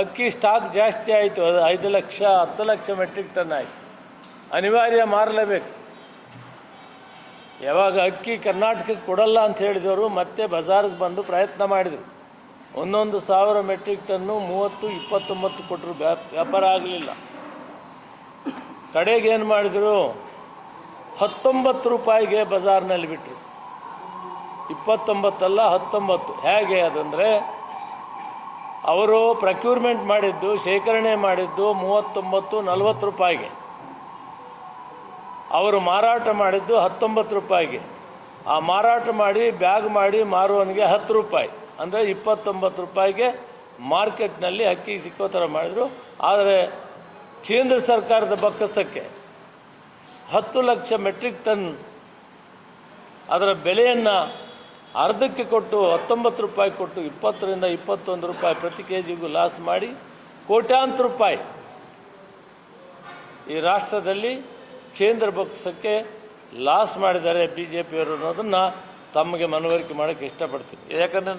ಅಕ್ಕಿ ಸ್ಟಾಕ್ ಜಾಸ್ತಿ ಆಯಿತು. ಅದು ಐದು ಲಕ್ಷ, ಹತ್ತು ಲಕ್ಷ ಮೆಟ್ರಿಕ್ ಟನ್ ಆಯಿತು. ಅನಿವಾರ್ಯ ಮಾರಲೇಬೇಕು. ಯಾವಾಗ ಅಕ್ಕಿ ಕರ್ನಾಟಕಕ್ಕೆ ಕೊಡಲ್ಲ ಅಂತ ಹೇಳಿದವರು ಮತ್ತೆ ಬಜಾರ್ಗೆ ಬಂದು ಪ್ರಯತ್ನ ಮಾಡಿದರು. ಒಂದೊಂದು ಸಾವಿರ ಮೆಟ್ರಿಕ್ ಟನ್ನು ಮೂವತ್ತು, ಇಪ್ಪತ್ತೊಂಬತ್ತು ಕೊಟ್ಟರು ವ್ಯಾಪಾರ ಆಗಲಿಲ್ಲ. ಕಡೆಗೆ ಏನು ಮಾಡಿದರು? ಹತ್ತೊಂಬತ್ತು ರೂಪಾಯಿಗೆ ಬಜಾರ್ನಲ್ಲಿ ಬಿಟ್ಟರು ಇಪ್ಪತ್ತೊಂಬತ್ತಲ್ಲ ಹತ್ತೊಂಬತ್ತು. ಹೇಗೆ ಅದಂದರೆ ಅವರು ಪ್ರಕ್ಯೂರ್ಮೆಂಟ್ ಮಾಡಿದ್ದು, ಶೇಖರಣೆ ಮಾಡಿದ್ದು ಮೂವತ್ತೊಂಬತ್ತು ನಲವತ್ತು ರೂಪಾಯಿಗೆ. ಅವರು ಮಾರಾಟ ಮಾಡಿದ್ದು ಹತ್ತೊಂಬತ್ತು ರೂಪಾಯಿಗೆ. ಆ ಮಾರಾಟ ಮಾಡಿ, ಬ್ಯಾಗ್ ಮಾಡಿ ಮಾರುವನಿಗೆ ಹತ್ತು ರೂಪಾಯಿ. ಅಂದರೆ ಇಪ್ಪತ್ತೊಂಬತ್ತು ರೂಪಾಯಿಗೆ ಮಾರ್ಕೆಟ್ನಲ್ಲಿ ಅಕ್ಕಿ ಸಿಕ್ಕೋ ಥರ ಮಾಡಿದರು. ಆದರೆ ಕೇಂದ್ರ ಸರ್ಕಾರದ ಬಕ್ಕಸಕ್ಕೆ ಹತ್ತು ಲಕ್ಷ ಮೆಟ್ರಿಕ್ ಟನ್ ಅದರ ಬೆಲೆಯನ್ನು ಅರ್ಧಕ್ಕೆ ಕೊಟ್ಟು ಹತ್ತೊಂಬತ್ತು ರೂಪಾಯಿ ಕೊಟ್ಟು ಇಪ್ಪತ್ತರಿಂದ ಇಪ್ಪತ್ತೊಂದು ರೂಪಾಯಿ ಪ್ರತಿ ಕೆ ಜಿಗೂ ಲಾಸ್ ಮಾಡಿ ಕೋಟ್ಯಾಂತರ ರೂಪಾಯಿ. ಈ ರಾಷ್ಟ್ರದಲ್ಲಿ ಕೇಂದ್ರ ಪಕ್ಷಕ್ಕೆ ಲಾಸ್ ಮಾಡಿದ್ದಾರೆ ಬಿ ಜೆ ಪಿಯವರು ಅನ್ನೋದನ್ನು ತಮಗೆ ಮನವರಿಕೆ ಮಾಡೋಕ್ಕೆ ಇಷ್ಟಪಡ್ತೀನಿ. ಯಾಕಂದರೆ